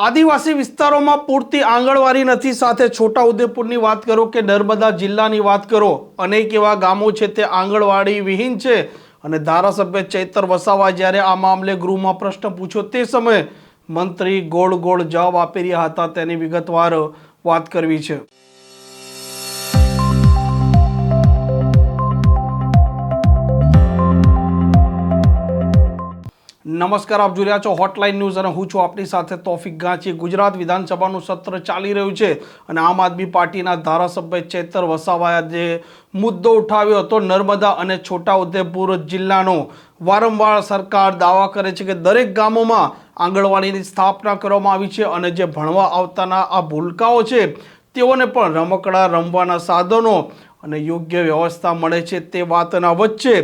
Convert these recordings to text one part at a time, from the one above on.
આદિવાસી વિસ્તારોમાં પૂરતી આંગણવાડી નથી. સાથે છોટા ઉદેપુરની વાત કરો કે નર્મદા જિલ્લાની વાત કરો, અનેક એવા ગામો છે તે આંગણવાડી વિહીન છે. અને ધારાસભ્ય ચૈતર વસાવા જ્યારે આ મામલે ગૃહમાં પ્રશ્ન પૂછ્યો તે સમયે મંત્રી ગોળ ગોળ જવાબ આપી રહ્યા હતા. તેની વિગતવાર વાત કરવી છે. નમસ્કાર, આપ જોઈ રહ્યા છો હોટલાઇન ન્યૂઝ અને હું છું આપની સાથે તોફિક ગાંચી. ગુજરાત વિધાનસભાનું સત્ર ચાલી રહ્યું છે અને આમ આદમી પાર્ટીના ધારાસભ્ય ચેતર વસાવાએ જે મુદ્દો ઉઠાવ્યો હતો નર્મદા અને છોટાઉદેપુર જિલ્લાનો. વારંવાર સરકાર દાવા કરે છે કે દરેક ગામોમાં આંગણવાડીની સ્થાપના કરવામાં આવી છે અને જે ભણવા આવતાના આ ભૂલકાઓ છે તેઓને પણ રમકડા રમવાના સાધનો અને યોગ્ય વ્યવસ્થા મળે છે તે વાતના વચ્ચે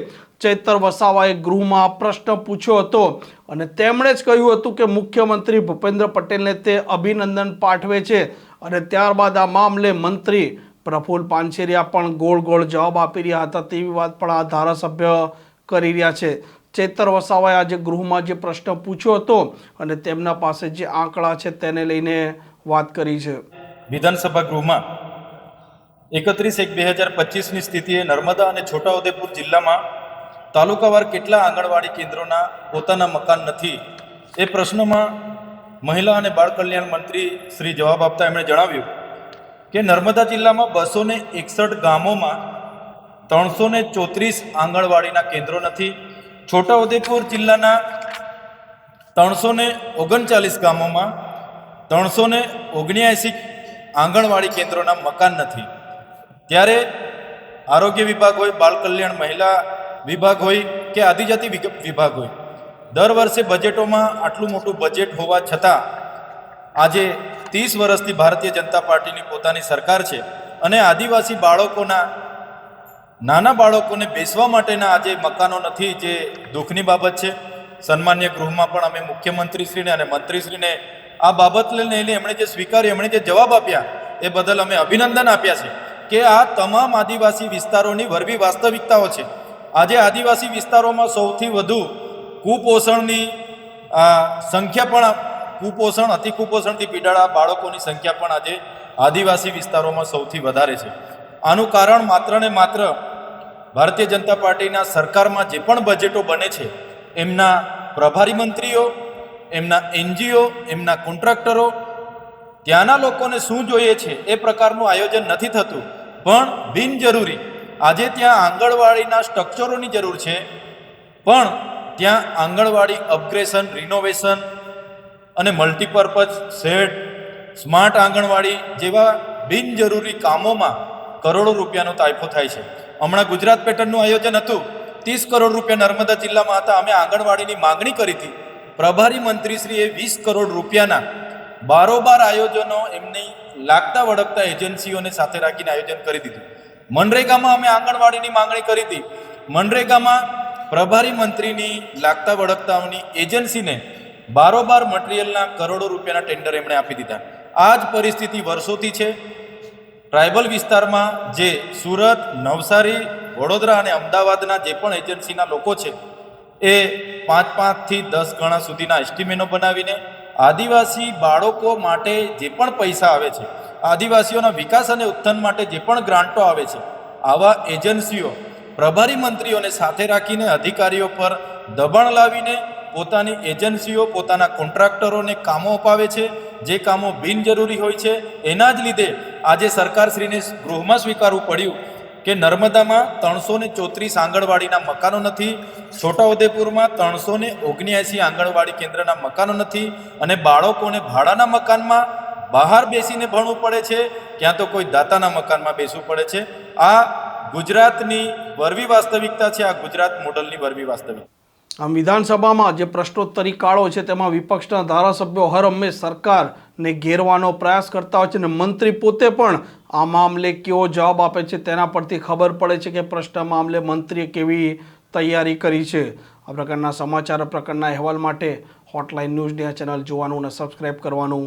ચૈતર વસાવાએ ગૃહમાં પ્રશ્ન પૂછ્યો હતો અને તેમણે જ કહ્યું હતું કે મુખ્યમંત્રી ભૂપેન્દ્ર પટેલને તે અભિનંદન પાઠવે છે અને ત્યારબાદ આ મામલે મંત્રી પ્રફુલ પાનછેરિયા પણ ગોળ ગોળ જવાબ આપી રહ્યા હતા તેવી વાત પણ આ ધારાસભ્ય કરી રહ્યા છે. ચેતર વસાવાએ આજે ગૃહમાં જે પ્રશ્ન પૂછ્યો હતો અને તેમના પાસે જે આંકડા છે તેને લઈને વાત કરી છે. વિધાનસભા ગૃહમાં એકત્રીસ એક બે હજાર પચીસની સ્થિતિએ નર્મદા અને છોટાઉદેપુર જિલ્લામાં તાલુકાવાર કેટલા આંગણવાડી કેન્દ્રોના પોતાના મકાન નથી? એ પ્રશ્નમાં મહિલા અને બાળ કલ્યાણ મંત્રી શ્રી જવાબ આપતા એમણે જણાવ્યું કે નર્મદા જિલ્લામાં બસો ને એકસઠ ગામોમાં ત્રણસો ને ચોત્રીસ આંગણવાડીના કેન્દ્રો નથી. છોટાઉદેપુર જિલ્લાના ત્રણસો ને ઓગણચાલીસ ગામોમાં ત્રણસો ને ઓગણ્યાએંસી આંગણવાડી કેન્દ્રોના મકાન નથી. ત્યારે આરોગ્ય વિભાગ હોય, બાળ કલ્યાણ મહિલા વિભાગ હોય કે આદિજાતિ વિભાગ હોય. દર વર્ષે બજેટોમાં આટલું મોટું બજેટ હોવા છતાં આજે ત્રીસ વર્ષથી ભારતીય જનતા પાર્ટીની પોતાની સરકાર છે અને આદિવાસી બાળકોના, નાના બાળકોને બેસવા માટેના આજે મકાનો નથી જે દુઃખની બાબત છે. સન્માન્ય ગૃહમાં પણ અમે મુખ્યમંત્રીશ્રીને અને મંત્રીશ્રીને આ બાબત લઈને એમણે જે સ્વીકારી એમણે જે જવાબ આપ્યા એ બદલ અમે અભિનંદન આપ્યા છે કે આ તમામ આદિવાસી વિસ્તારોની વરવી વાસ્તવિકતાઓ છે. આજે આદિવાસી વિસ્તારોમાં સૌથી વધુ કુપોષણની સંખ્યા પણ, કુપોષણ અતિ કુપોષણથી પીડાળા બાળકોની સંખ્યા પણ આજે આદિવાસી વિસ્તારોમાં સૌથી વધારે છે. આનું કારણ માત્ર ને માત્ર ભારતીય જનતા પાર્ટીના સરકારમાં જે પણ બજેટો બને છે, એમના પ્રભારી મંત્રીઓ, એમના એનજીઓ, એમના કોન્ટ્રાક્ટરો, ત્યાંના લોકોને શું જોઈએ છે એ પ્રકારનું આયોજન નથી થતું. પણ બિનજરૂરી આજે ત્યાં આંગણવાડીના સ્ટ્રક્ચરોની જરૂર છે. પણ ત્યાં આંગણવાડી અપગ્રેશન, રિનોવેશન અને મલ્ટીપર્પઝ સેટ, સ્માર્ટ આંગણવાડી જેવા બિનજરૂરી કામોમાં કરોડો રૂપિયાનો તાયફો થાય છે. હમણાં ગુજરાત પેટર્નનું આયોજન હતું. ત્રીસ કરોડ રૂપિયા નર્મદા જિલ્લામાં હતા. અમે આંગણવાડીની માગણી કરી હતી. પ્રભારી મંત્રીશ્રીએ વીસ કરોડ રૂપિયાના બારોબાર આયોજનો એમની લાગતા વળગતા એજન્સીઓને સાથે રાખીને આયોજન કરી દીધું. મનરેગામાં અમે આંગણવાડીની માંગણી કરી હતી. મનરેગામાં પ્રભારી મંત્રીની લાગતા વળગતાઓની એજન્સીને બારોબાર મટીરિયલના કરોડો રૂપિયાના ટેન્ડર એમણે આપી દીધા. આ જ પરિસ્થિતિ વર્ષોથી છે. ટ્રાઇબલ વિસ્તારમાં જે સુરત, નવસારી, વડોદરા અને અમદાવાદના જે પણ એજન્સીના લોકો છે, એ પાંચ પાંચથી દસ ગણા સુધીના એસ્ટિમેનો બનાવીને આદિવાસી બાળકો માટે જે પણ પૈસા આવે છે આદિવાસીઓના વિકાસ અને ઉત્થાન માટે જે પણ ગ્રાન્ટો આવે છે, આવા એજન્સીઓ, પ્રભારી મંત્રીઓને સાથે રાખીને અધિકારીઓ પર દબાણ લાવીને પોતાની એજન્સીઓ, પોતાના કોન્ટ્રાક્ટરોને કામો અપાવે છે, જે કામો બિનજરૂરી હોય છે, એના જ લીધે આજે સરકારશ્રીને ગૃહમાં સ્વીકારવું પડ્યું કે નર્મદામાં ત્રણસો ને ચોત્રીસ આંગણવાડીના મકાનો નથી, છોટાઉદેપુરમાં ત્રણસો ને ઓગણ્યાસી આંગણવાડી કેન્દ્રના મકાનો નથી અને બાળકોને ભાડાના મકાનમાં બહાર બેસીને ભણવું પડે છે, ક્યાં તો કોઈ દાતાના મકાનમાં બેસવું પડે છે. આ ગુજરાતની વરવી વાસ્તવિકતા છે, આ ગુજરાત મોડલની વરવી વાસ્તવિકતા. આમ વિધાનસભામાં જે પ્રશ્નોત્તરી કાળો છે, તેમાં વિપક્ષના ધારાસભ્યો હર હંમેશ સરકારને ઘેરવાનો પ્રયાસ કરતા હોય છે અને મંત્રી પોતે પણ આ મામલે કેવો જવાબ આપે છે તેના પરથી ખબર પડે છે કે પ્રશ્ન મામલે મંત્રીએ કેવી તૈયારી કરી છે. આ પ્રકારના સમાચાર પ્રકારના અહેવાલ માટે હોટલાઇન ન્યૂઝની આ ચેનલ જોવાનું અને સબસ્ક્રાઈબ કરવાનું